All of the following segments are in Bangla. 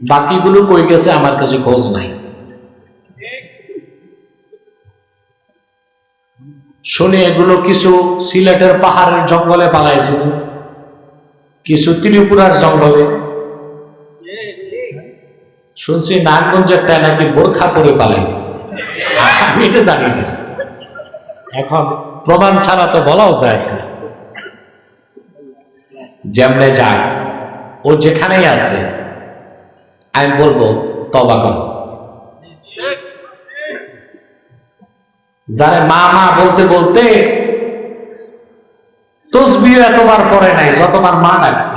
বাকিগুলো কই গেছে আমার কাছে খোঁজ নাই। শুনি এগুলো কিছু সিলেটের পাহাড়ের জঙ্গলে পালাইছিল কিছু ত্রিপুরার জঙ্গলে। শুনছি নারায়ণগঞ্জ একটা নাকি বোরখা পরে পালাইছে। আমি এটা জানি না। এখন প্রমাণ ছাড়া তো বলাও যায় যেমনে যাক, ও যেখানেই আছে আমি বলব তবা করো। যারা মা মা বলতে বলতে তসবিও এতবার পড়ে নাই, যতবার মা ডাকছে।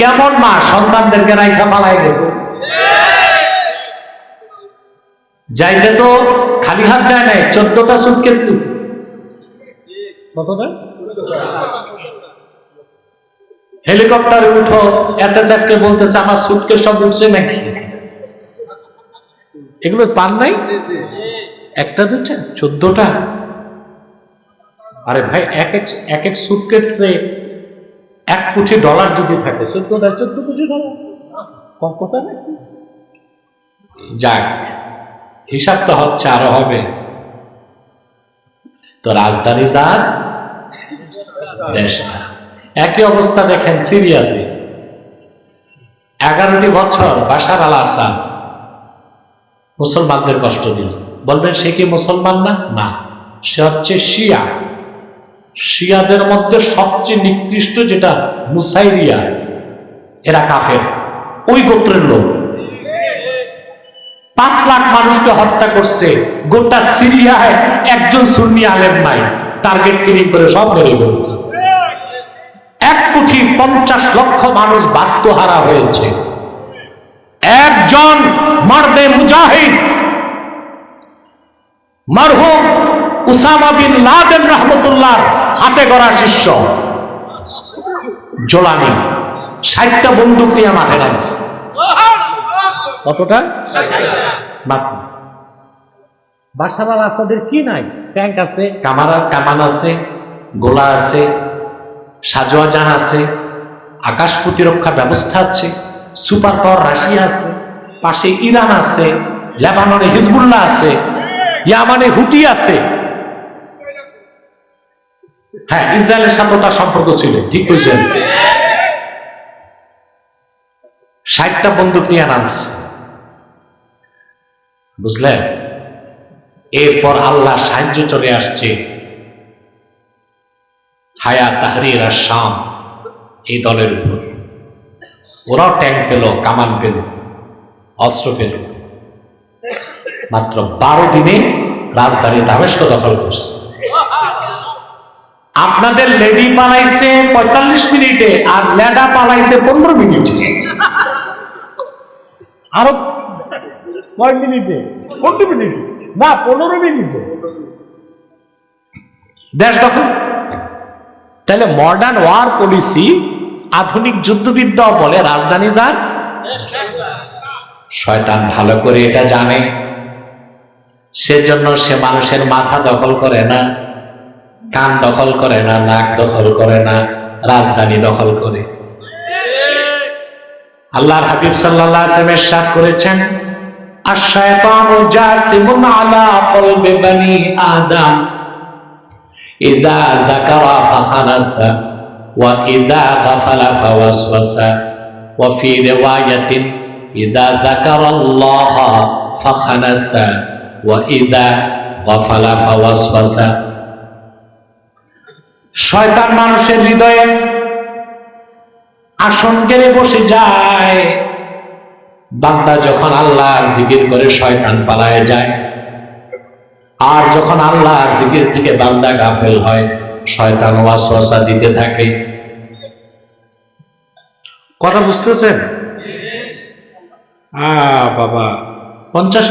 কেমন মা? সন্তানদেরকে রাইখা পালাই গেছে। যাইতে তো খালি হাত যায় নাই, চোদ্দটা সুটকেস কতটা? হেলিকপ্টারে উঠো এসএসএফ কে বলতেছে, আমার সুটকেস সব উঠছে নাকি? এগুলো পান নাই? একটা দুটা চোদ্দটা? আরে ভাই, এক এক এক এক সুটকেসে এক কোটি ডলার যদি থাকে চোদ্দটা চোদ্দ কোটি ডলার কম কথা নাকি যাক, হিসাব তো হচ্ছে, আরও হবে। তো রাজধানী যার? দেশ না। একই অবস্থা দেখেন সিরিয়াতে। এগারোটি বছর বাশার আল আসাদ মুসলমানদের কষ্ট দিল। বলবেন, সে কি মুসলমান না? না। সে হচ্ছে শিয়া। শিয়াদের মধ্যে সবচেয়ে নিকৃষ্ট যেটা মুসাইরিয়া। এরা কাফের। ওই গোত্রের লোক। পাঁচ লাখ মানুষকে হত্যা করছে। গোটা সিরিয়ায় একজন সুন্নি আলেম নাই। টার্গেট কিলিং করে সব মেরে এক কোটি পঞ্চাশ লক্ষ মানুষ বাস্তুহারা হয়েছে। একজন মারদে মুজাহিদ, মারহুম উসামা বিন লাদেন রহমতুল্লাহ, হাতে গড়া শিষ্য, জোলানি, ষাটটা বন্দুক দিয়ে মাঠে নামছে। কতটা? বাসার আল আসাদের কি নাই? ট্যাঙ্ক আছে, কামারা, কামান আছে, গোলা আছে সাজোয়া জান আছে, আকাশ প্রতিরক্ষা ব্যবস্থা আছে, সুপার পাওয়ার রাশিয়া আছে, পাশে ইরান আছে, লেবাননে হিজবুল্লাহ আছে, ইয়ামানে হুতি আছে। হ্যাঁ ইসরায়েলের সাথে তার সম্পর্ক ছিল, ঠিক বুঝছেন ষাটটা বন্দুক নিয়ে নামছে। বুঝলেন? এরপর আল্লাহ সাহায্য চলে আসছে। হায়া তাহরির আর শাম এই দলের উপর। ওরাও ট্যাঙ্ক পেল, কামান পেল, অস্ত্র পেল। মাত্র বারো দিনে রাজধানী দামেস্ক দখল করছে। আপনাদের লেডি পালাইছে পঁয়তাল্লিশ মিনিটে আর ল্যাডা পালাইছে পনেরো মিনিটে। আরও কয় মিনিটে? পনেরো মিনিটে। না, পনেরো মিনিটে। দেশ দখল। তাহলে মডার্ন ওয়ার পলিসি আধুনিক যুদ্ধবিদ্যা বলে, রাজধানী যার শয়তান ভালো করে এটা জানে। সেজন্য সে মানুষের মাথা দখল করে না, কান দখল করে না, নাক দখল করে না, রাজধানী দখল করে। আল্লাহর হাবিব আলাইহি ওয়াসাল্লাম ইরশাদ করেছেন আশ-শায়তানু জাসিমুন আলা কলবি বানি আদম। ইদা যাকারা ফাখানাসা ওয়া ইদা গাফালা ফাওয়াসওয়াসা ওয়া ফি রিওয়ায়াতিন ইদা যাকারা আল্লাহ ফাখানাসা ওয়া ইদা শয়তান মানুষের হৃদয়ে আসন কেড়ে বসে যায়। বান্দা যখন আল্লাহর জিকির করে শয়তান পালায় যায়। আর যখন আল্লাহর জিকির থেকে বান্দা গাফেল হয়, শয়তান ওয়াসওয়াসা দিতে থাকে। কথা বুঝতেছেন? আ বাবা। পঞ্চাশ